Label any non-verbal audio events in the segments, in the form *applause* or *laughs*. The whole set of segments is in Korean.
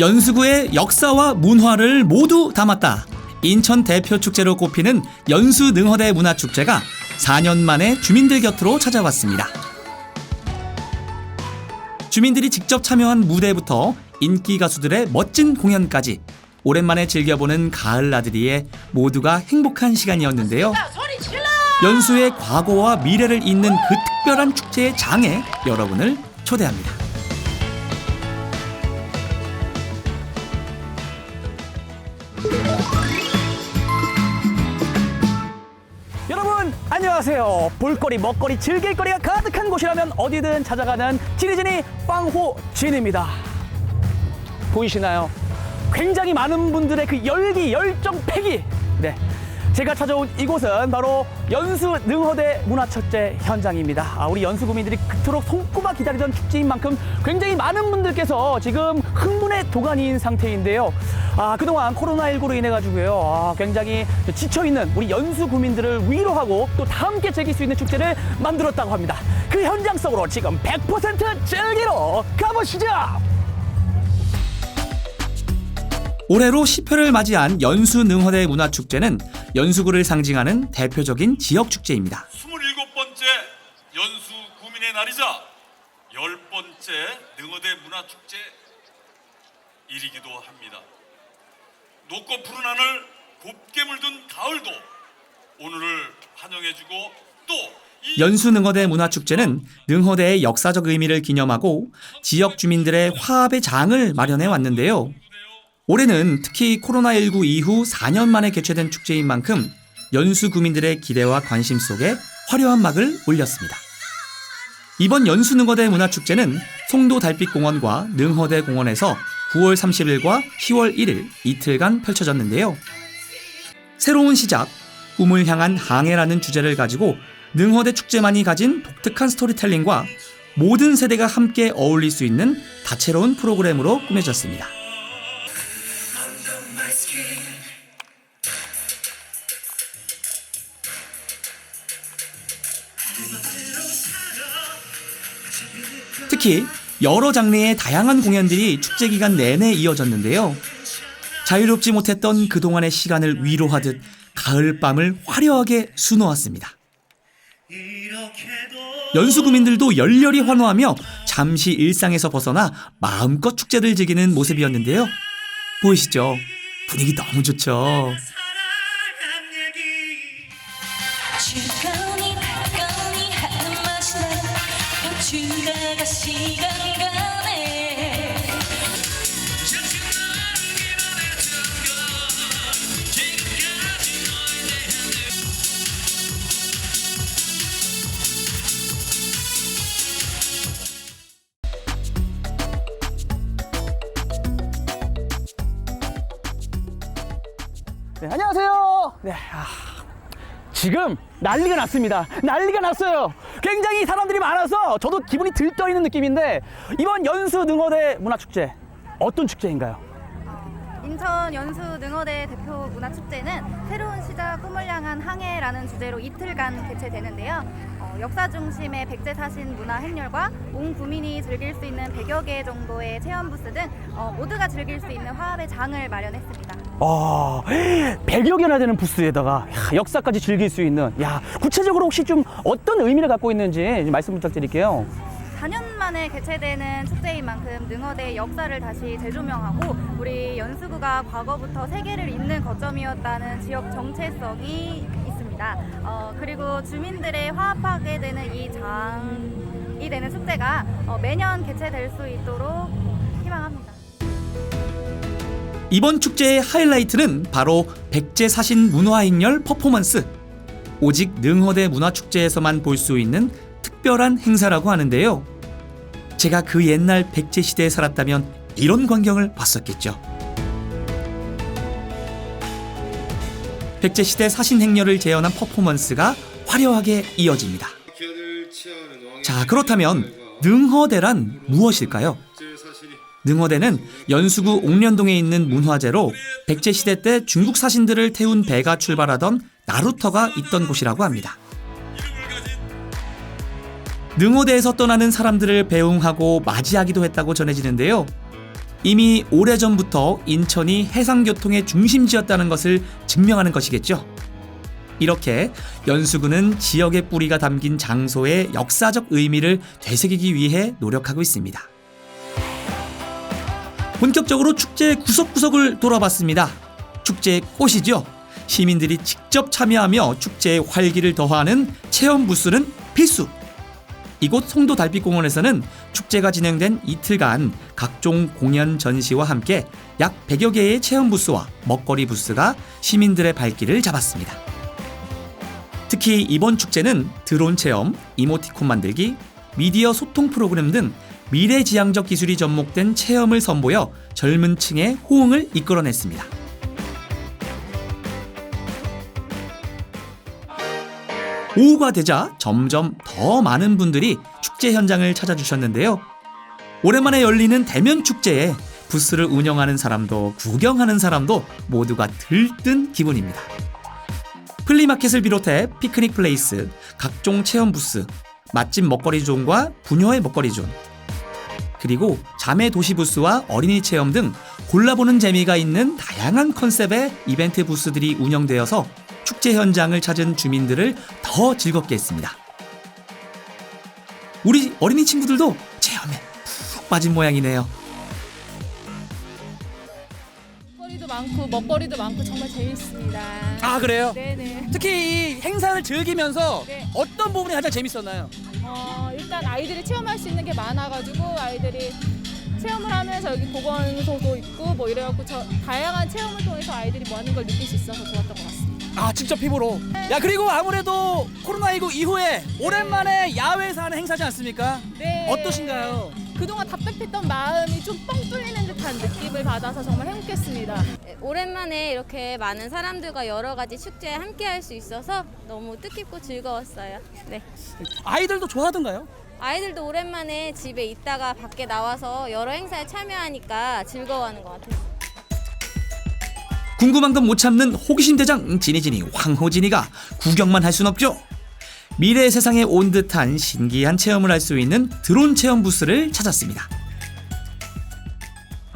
연수구의 역사와 문화를 모두 담았다. 인천 대표 축제로 꼽히는 연수 능허대 문화축제가 4년 만에 주민들 곁으로 찾아왔습니다. 주민들이 직접 참여한 무대부터 인기 가수들의 멋진 공연까지 오랜만에 즐겨보는 가을 나들이에 모두가 행복한 시간이었는데요. 연수의 과거와 미래를 잇는 그 특별한 축제의 장에 여러분을 초대합니다. 여러분 안녕하세요. 볼거리, 먹거리, 즐길거리가 가득한 곳이라면 어디든 찾아가는 지리진이 빵호진입니다. 보이시나요? 굉장히 많은 분들의 그 열기, 열정, 패기. 네. 제가 찾아온 이곳은 바로 연수 능허대 문화축제 현장입니다. 아, 우리 연수 구민들이 그토록 손꼽아 기다리던 축제인 만큼 굉장히 많은 분들께서 지금 흥분의 도가니인 상태인데요. 아, 그동안 코로나19로 인해 가지고요. 아, 굉장히 지쳐 있는 우리 연수 구민들을 위로하고 또 다 함께 즐길 수 있는 축제를 만들었다고 합니다. 그 현장 속으로 지금 100% 즐기러 가보시죠. 올해로 10회를 맞이한 연수 능허대 문화축제는 연수구를 상징하는 대표적인 지역 축제입니다. 27번째 연수 구민의 날이자 열 번째 능어대 문화축제 일이기도 합니다. 높고 푸른 하늘 곱게 물든 가을도 오늘을 환영해주고 또이 연수 능허대 문화축제는 능허대의 역사적 의미를 기념하고 지역 주민들의 화합의 장을 마련해 왔는데요. 올해는 특히 코로나19 이후 4년 만에 개최된 축제인 만큼 연수 구민들의 기대와 관심 속에 화려한 막을 올렸습니다. 이번 연수 능허대 문화축제는 송도 달빛공원과 능허대 공원에서 9월 30일과 10월 1일 이틀간 펼쳐졌는데요. 새로운 시작, 꿈을 향한 항해라는 주제를 가지고 능허대 축제만이 가진 독특한 스토리텔링과 모든 세대가 함께 어울릴 수 있는 다채로운 프로그램으로 꾸며졌습니다. 특히 여러 장르의 다양한 공연들이 축제 기간 내내 이어졌는데요. 자유롭지 못했던 그동안의 시간을 위로하듯 가을밤을 화려하게 수놓았습니다. 연수구민들도 열렬히 환호하며 잠시 일상에서 벗어나 마음껏 축제를 즐기는 모습이었는데요. 보이시죠? 분위기 너무 좋죠. 네 네, 안녕하세요. 네, 아, 지금 난리가 났습니다. 난리가 났어요. 굉장히 사람들이 많아서 저도 기분이 들떠 있는 느낌인데 이번 연수 능어대 문화축제 어떤 축제인가요? 인천 연수 능어대 대표 문화축제는 새로운 시작 꿈을 향한 항해라는 주제로 이틀간 개최되는데요. 어, 역사 중심의 백제 사신 문화 행렬과 온 국민이 즐길 수 있는 100여 개 정도의 체험 부스 등 어, 모두가 즐길 수 있는 화합의 장을 마련했습니다. 아, 100여 개나 되는 부스에다가 야, 역사까지 즐길 수 있는 야, 구체적으로 혹시 좀 어떤 의미를 갖고 있는지 좀 말씀 부탁드릴게요. 4년 만에 개최되는 축제인 만큼 능어대의 역사를 다시 재조명하고 우리 연수구가 과거부터 세계를 잇는 거점이었다는 지역 정체성이 있습니다. 어, 그리고 주민들의 화합하게 되는 이 장이 되는 축제가 어, 매년 개최될 수 있도록 희망합니다. 이번 축제의 하이라이트는 바로 백제 사신 문화행렬 퍼포먼스. 오직 능허대 문화축제에서만 볼 수 있는 특별한 행사라고 하는데요. 제가 그 옛날 백제 시대에 살았다면 이런 광경을 봤었겠죠. 백제 시대 사신 행렬을 재현한 퍼포먼스가 화려하게 이어집니다. 자, 그렇다면 능허대란 무엇일까요? 능어대는 연수구 옥련동에 있는 문화재로 백제 시대 때 중국 사신들을 태운 배가 출발하던 나루터가 있던 곳이라고 합니다. 능어대에서 떠나는 사람들을 배웅하고 맞이하기도 했다고 전해지는데요. 이미 오래전부터 인천이 해상교통의 중심지였다는 것을 증명하는 것이겠죠. 이렇게 연수구는 지역의 뿌리가 담긴 장소의 역사적 의미를 되새기기 위해 노력하고 있습니다. 본격적으로 축제의 구석구석을 돌아봤습니다. 축제의 꽃이죠. 시민들이 직접 참여하며 축제의 활기를 더하는 체험 부스는 필수. 이곳 송도 달빛공원에서는 축제가 진행된 이틀간 각종 공연 전시와 함께 약 100여 개의 체험 부스와 먹거리 부스가 시민들의 발길을 잡았습니다. 특히 이번 축제는 드론 체험, 이모티콘 만들기, 미디어 소통 프로그램 등 미래지향적 기술이 접목된 체험을 선보여 젊은 층의 호응을 이끌어냈습니다. 오후가 되자 점점 더 많은 분들이 축제 현장을 찾아주셨는데요. 오랜만에 열리는 대면 축제에 부스를 운영하는 사람도 구경하는 사람도 모두가 들뜬 기분입니다. 플리마켓을 비롯해 피크닉 플레이스, 각종 체험 부스, 맛집 먹거리 존과 부녀의 먹거리 존, 그리고 자매 도시 부스와 어린이 체험 등 골라보는 재미가 있는 다양한 컨셉의 이벤트 부스들이 운영되어서 축제 현장을 찾은 주민들을 더 즐겁게 했습니다. 우리 어린이 친구들도 체험에 푹 빠진 모양이네요. 먹거리도 많고 먹거리도 많고 정말 재밌습니다. 아 그래요? 네네. 특히 이 행사를 즐기면서 네. 어떤 부분이 가장 재밌었나요? 어, 일단 아이들이 체험할 수 있는 게 많아가지고 아이들이 체험을 하면서 여기 보건소도 있고 뭐 이래갖고 저 다양한 체험을 통해서 아이들이 많은 걸 느낄 수 있어서 좋았던 것 같습니다. 아 직접 피부로. 야 그리고 아무래도 코로나19 이후에 오랜만에 야외에서 하는 행사지 않습니까? 네. 어떠신가요? 그동안 답답했던 마음이 좀 뻥 뚫리는 듯한 느낌을 받아서 정말 행복했습니다. 오랜만에 이렇게 많은 사람들과 여러 가지 축제에 함께 할 수 있어서 너무 뜻깊고 즐거웠어요. 네. 아이들도 좋아하던가요? 아이들도 오랜만에 집에 있다가 밖에 나와서 여러 행사에 참여하니까 즐거워하는 것 같아요. 궁금한 건 못 참는 호기심 대장 지니지니 황호진이가 구경만 할 순 없죠. 미래의 세상에 온 듯한 신기한 체험을 할 수 있는 드론 체험 부스를 찾았습니다.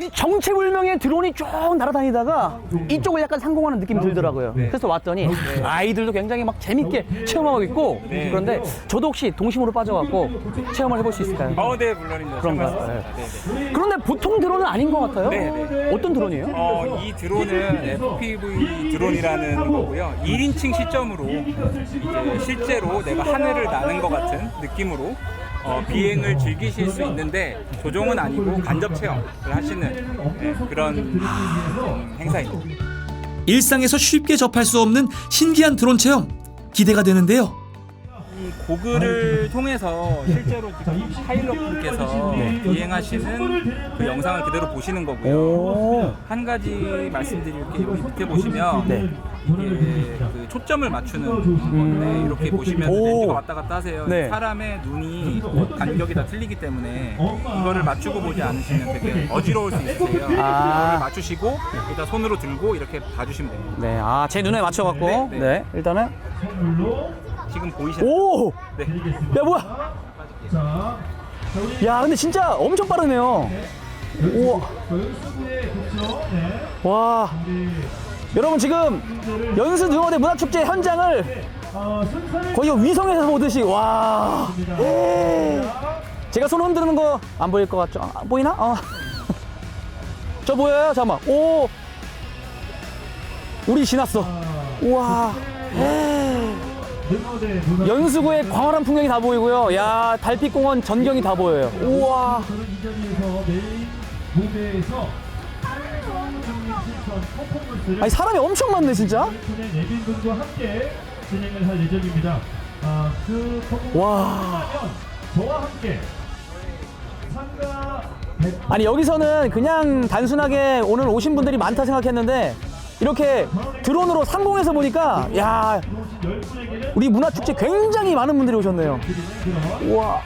아니 정체불명의 드론이 쭉 날아다니다가 이쪽을 약간 상공하는 느낌이 들더라고요. 그래서 왔더니 아이들도 굉장히 막 재밌게 체험하고 있고 그런데 저도 혹시 동심으로 빠져갖고 체험을 해볼 수 있을까요? 어, 네, 물론입니다. 그런가요? 상관없습니다. 네, 네. 그런데 보통 드론은 아닌 것 같아요. 네, 네. 어떤 드론이에요? 어, 이 드론은 FPV 드론이라는 거고요. 1인칭 시점으로 이제 실제로 내가 하늘을 나는 것 같은 느낌으로 어, 비행을 즐기실 수 있는데 조종은 아니고 간접 체험을 하시는 네, 그런 음, 행사입니다. 일상에서 쉽게 접할 수 없는 신기한 드론 체험 기대가 되는데요. 이 고글을 통해서 실제로 지금 파일럿 분께서 비행하시는 그 영상을 그대로 보시는 거고요. 오. 한 가지 말씀드릴 게 여기 밑에 보시면 이게 그 초점을 맞추는 건데 이렇게 보시면 오. 렌즈가 왔다 갔다 하세요. 네. 사람의 눈이 간격이 다 틀리기 때문에 이거를 맞추고 보지 않으시면 되게 어지러울 수 있으세요. 아. 이거를 맞추시고 일단 손으로 들고 이렇게 봐주시면 됩니다. 네, 아 제 눈에 맞춰 갖고 네, 네, 네. 일단은 지금 보이시나요? 오, 네. 야 뭐야? 야 근데 진짜 엄청 빠르네요. 우와. 와. 여러분 지금 연수 능원대 문화축제 현장을 거의 위성에서 보듯이 와. 제가 손 흔드는 거 안 보일 것 같죠? 아, 보이나? 어. *laughs* 저 보여요? 잠깐만. 오. 우리 지났어. 우와. 연수구의 광활한 풍경이 다 보이고요. 야 달빛공원 전경이 다 보여요. 우와. 아니 사람이 엄청 많네 진짜. 진행을 할 예정입니다. 와. 아니 여기서는 그냥 단순하게 오늘 오신 분들이 많다 생각했는데 이렇게 드론으로 상공에서 보니까 야 우리 문화축제 굉장히 많은 분들이 오셨네요. 우와.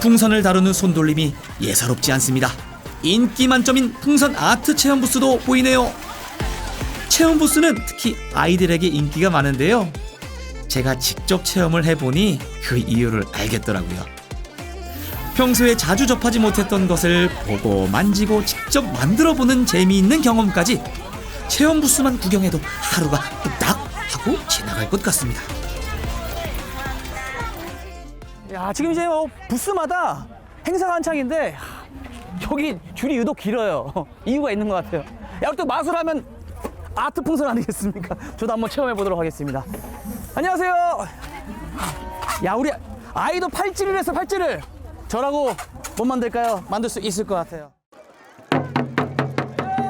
풍선을 다루는 손돌림이 예사롭지 않습니다. 인기 만점인 풍선 아트 체험 부스도 보이네요. 체험 부스는 특히 아이들에게 인기가 많은데요. 제가 직접 체험을 해보니 그 이유를 알겠더라고요. 평소에 자주 접하지 못했던 것을 보고 만지고 직접 만들어 보는 재미있는 경험까지 체험 부스만 구경해도 하루가 뚝딱 하고 지나갈 것 같습니다. 야, 지금 이제 뭐 부스마다 행사가 한창인데 하, 여기 줄이 유독 길어요. *laughs* 이유가 있는 것 같아요. 야, 또 마술하면 아트 풍선 아니겠습니까? *laughs* 저도 한번 체험해 보도록 하겠습니다. 안녕하세요. 야, 우리 아이도 팔찌를 해서 팔찌를 저라고 못 만들까요? 만들 수 있을 것 같아요.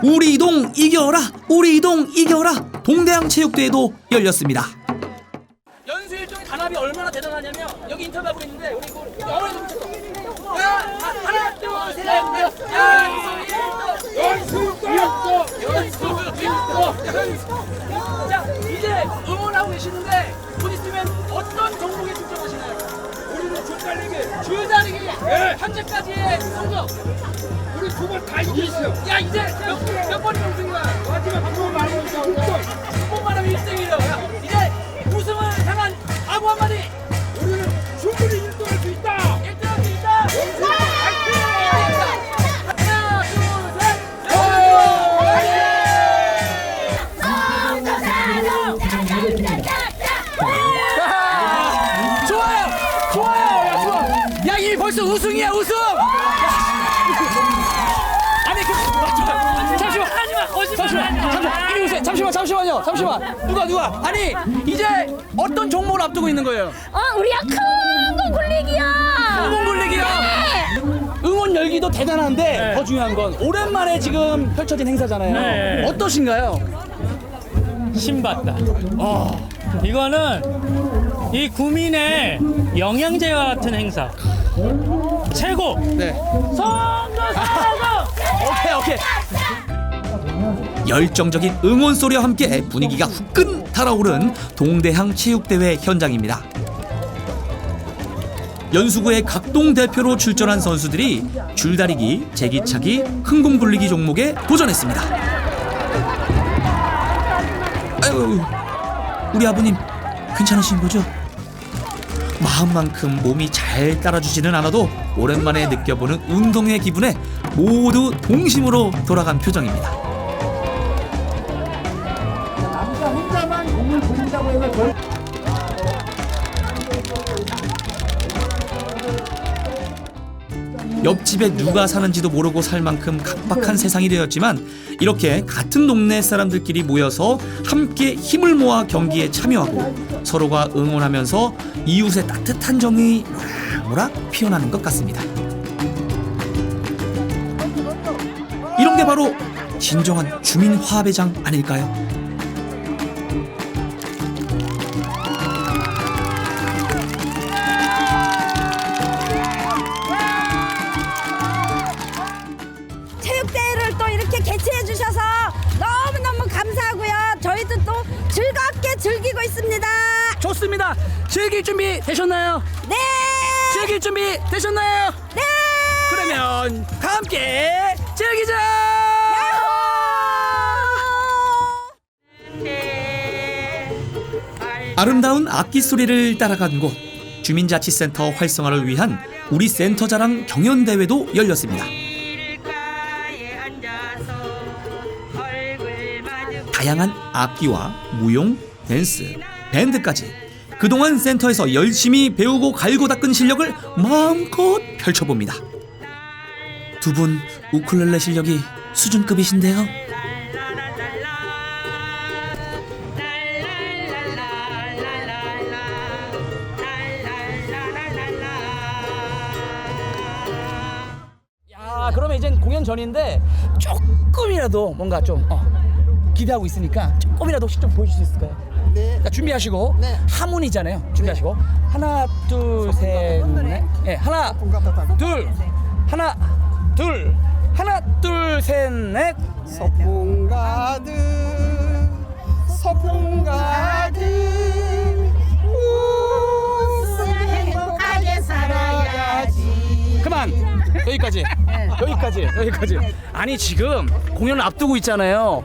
우리 이동 이겨라! 우리 이동 이겨라! 동대항 체육대회도 열렸습니다. 연수 일종의 단합이 얼마나 대단하냐면 여기 인터뷰하고 있는데 우리 그 어머니 좀. 야, 하나, 둘, 셋, 넷. 연수 연수 연수 연수 자, 이제 응원하고 계시는데 곧 있으면 어떤 종목에 출전하시 우리는 줄달리기. 줄달리기. 현재까지의 성적. 우리 두 번 다 이겼어요. 야, 이제 몇, 몇 번이 우승이야? 마지막 한번 말하면 6번. 6번 말하면 1등이래요. 야, 이제 우승을 향한 아무 한마디. 잠시만. 누가, 누가? 아니, 이제 어떤 종목을 앞두고 있는 거예요? 어, 우리야 큰거 굴리기야. 응원 굴리기요. 응원 열기도 대단한데 더 중요한 건 오랜만에 지금 펼쳐진 행사잖아요. 어떠신가요? 신받다. 이거는 이 구민의 영양제와 같은 행사. 최고! 네. 성도 최고! 오케이, 오케이. 열정적인 응원 소리와 함께 분위기가 후끈 달아오른 동대항 체육대회 현장입니다. 연수구의 각동 대표로 출전한 선수들이 줄다리기, 제기차기, 흥금 굴리기 종목에 도전했습니다. 아유, 우리 아버님 괜찮으신 거죠? 마음만큼 몸이 잘 따라주지는 않아도 오랜만에 느껴보는 운동의 기분에 모두 동심으로 돌아간 표정입니다. 옆집에 누가 사는지도 모르고 살 만큼 각박한 세상이 되었지만 이렇게 같은 동네 사람들끼리 모여서 함께 힘을 모아 경기에 참여하고 서로가 응원하면서 이웃의 따뜻한 정이 모락모락 피어나는 것 같습니다. 이런 게 바로 진정한 주민 화합의 장 아닐까요? 개최해 주셔서 너무너무 감사하고요. 저희도 또 즐겁게 즐기고 있습니다. 좋습니다. 즐길 준비 되셨나요? 네! 즐길 준비 되셨나요? 네! 그러면 다 함께 즐기자! 아름다운 악기 소리를 따라간 곳 주민자치센터 활성화를 위한 우리 센터 자랑 경연 대회도 열렸습니다. 다양한 악기와 무용, 댄스, 밴드까지 그동안 센터에서 열심히 배우고 갈고 닦은 실력을 마음껏 펼쳐봅니다. 두 분 우쿨렐레 실력이 수준급이신데요. 야, 그러면 이제 공연 전인데 조금이라도 뭔가 좀 어, 기대하고 있으니까 조금이라도 혹시 좀 보여줄 수 있을까요? 네. 자, 준비하시고 하모니잖아요. 준비하시고. 하나, 둘, 셋, 넷. 예, 하나, 둘, 하나, 둘, 하나, 둘, 셋, 넷. 서풍 가득 서풍 가득 웃음 행복하게 살아야지. 그만. 여기까지. 여기까지. 여기까지. 아니 지금 공연을 앞두고 있잖아요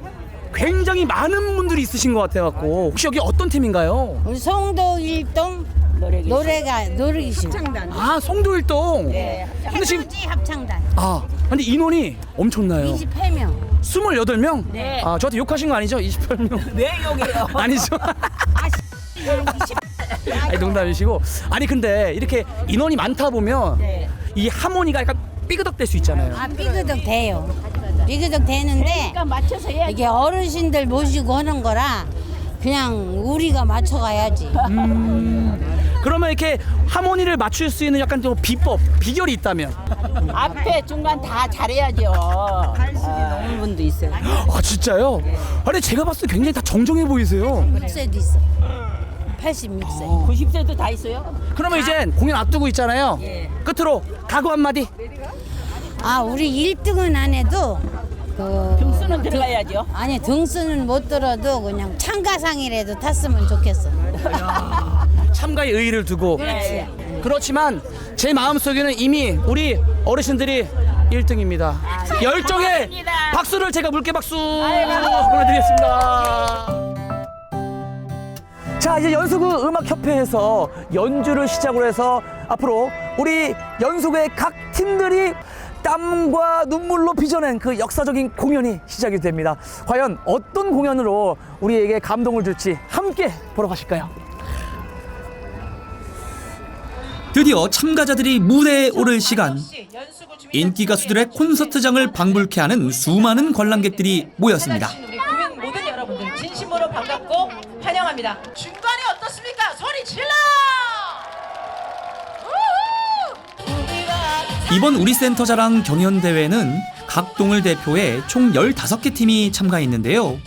굉장히 많은 분들이 있으신 것 같아갖고 혹시 여기 어떤 팀인가요? 우리 송도 일동 노래가 노래기실. 합창단. 아 송도일동. 네. 근데 지금 합창단. 아 근데 인원이 엄청나요. 28명. 28명? 네. 아 저한테 욕하신 거 아니죠? 28명. *laughs* 왜 여기요? *laughs* 아니죠. *laughs* 아니 농담이시고 아니 근데 이렇게 인원이 많다 보면 네. 이 하모니가 약간 삐그덕될 수 있잖아요. 아 삐그덕 돼요. 삐그덕 되는데 맞춰서 해야 이게 어르신들 모시고 하는 거라 그냥 우리가 맞춰가야지. 그러면 이렇게 하모니를 맞출 수 있는 약간 좀 비법, 비결이 있다면 앞에 중간 다 잘해야죠. 80이 넘은 분도 있어요. 아 진짜요? 아니 제가 봤을 때 굉장히 다 정정해 보이세요. 6세도 있어. 86세. 90세도 다 있어요. 그러면 이제 공연 앞두고 있잖아요. 예. 끝으로 각오 한마디. 아 우리 1등은 안 해도 그 등수는 들어가야죠. 아니 등수는 못 들어도 그냥 참가상이라도 탔으면 좋겠어. 참가의 의의를 두고 그렇지. 그렇지만 제 마음속에는 이미 우리 어르신들이 1등입니다. 열정의 박수를 제가 물개 박수 보내드리겠습니다. 자 이제 연수구 음악협회에서 연주를 시작으로 해서 앞으로 우리 연수구의 각 팀들이 땀과 눈물로 빚어낸 그 역사적인 공연이 시작이 됩니다. 과연 어떤 공연으로 우리에게 감동을 줄지 함께 보러 가실까요? 드디어 참가자들이 무대에 오를 시간. 인기 가수들의 콘서트장을 방불케 하는 수많은 관람객들이 모였습니다. 모든 여러분들 진심으로 반갑고 환영합니다. 중간에 어떻습니까? 소리 질러! 이번 우리 센터 자랑 경연 대회는 각 동을 대표해 총 15개 팀이 참가했는데요.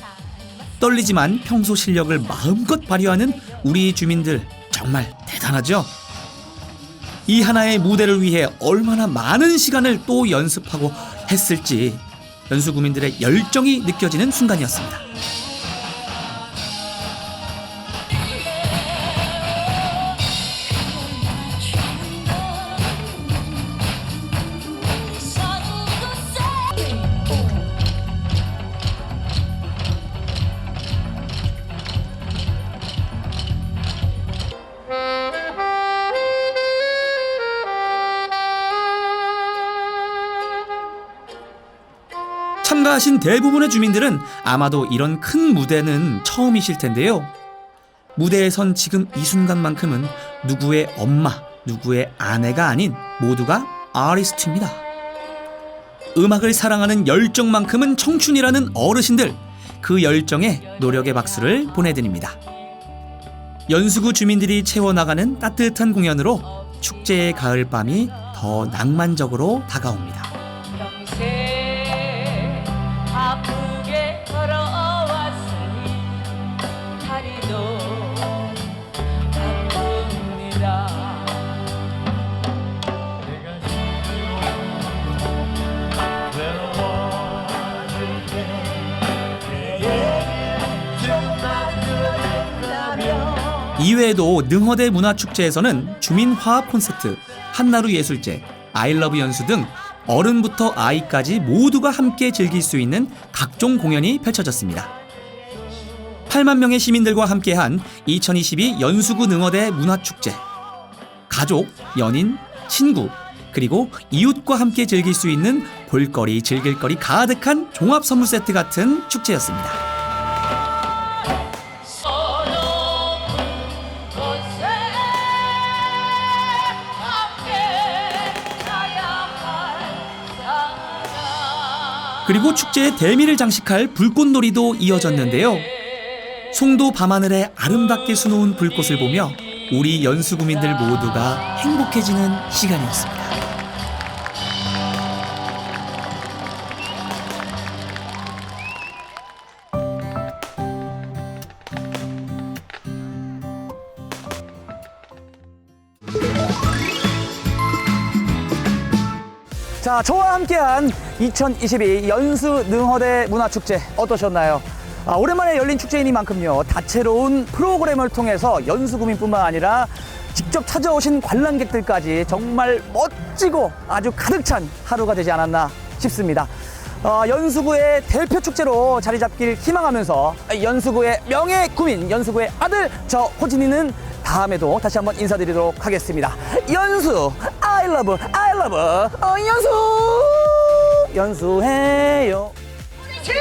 떨리지만 평소 실력을 마음껏 발휘하는 우리 주민들 정말 대단하죠? 이 하나의 무대를 위해 얼마나 많은 시간을 또 연습하고 했을지 연수구민들의 열정이 느껴지는 순간이었습니다. 참가하신 대부분의 주민들은 아마도 이런 큰 무대는 처음이실 텐데요. 무대에 선 지금 이 순간만큼은 누구의 엄마, 누구의 아내가 아닌 모두가 아리스트입니다. 음악을 사랑하는 열정만큼은 청춘이라는 어르신들, 그 열정에 노력의 박수를 보내드립니다. 연수구 주민들이 채워나가는 따뜻한 공연으로 축제의 가을밤이 더 낭만적으로 다가옵니다. 이외에도 능허대 문화축제에서는 주민 화합 콘서트, 한나루 예술제, 아이러브 연수 등 어른부터 아이까지 모두가 함께 즐길 수 있는 각종 공연이 펼쳐졌습니다. 8만 명의 시민들과 함께한 2022 연수구 능허대 문화축제. 가족, 연인, 친구, 그리고 이웃과 함께 즐길 수 있는 볼거리, 즐길거리 가득한 종합 선물 세트 같은 축제였습니다. 그리고 축제의 대미를 장식할 불꽃놀이도 이어졌는데요. 송도 밤하늘에 아름답게 수놓은 불꽃을 보며 우리 연수구민들 모두가 행복해지는 시간이었습니다. 자, 저와 함께한 2022 연수 능허대 문화축제 어떠셨나요? 아, 오랜만에 열린 축제이니만큼요 다채로운 프로그램을 통해서 연수구민뿐만 아니라 직접 찾아오신 관람객들까지 정말 멋지고 아주 가득 찬 하루가 되지 않았나 싶습니다. 어, 연수구의 대표 축제로 자리 잡길 희망하면서 연수구의 명예 구민, 연수구의 아들 저 호진이는 다음에도 다시 한번 인사드리도록 하겠습니다. 연수, I love, I love, 어, 연수, 연수해요. 네, 좋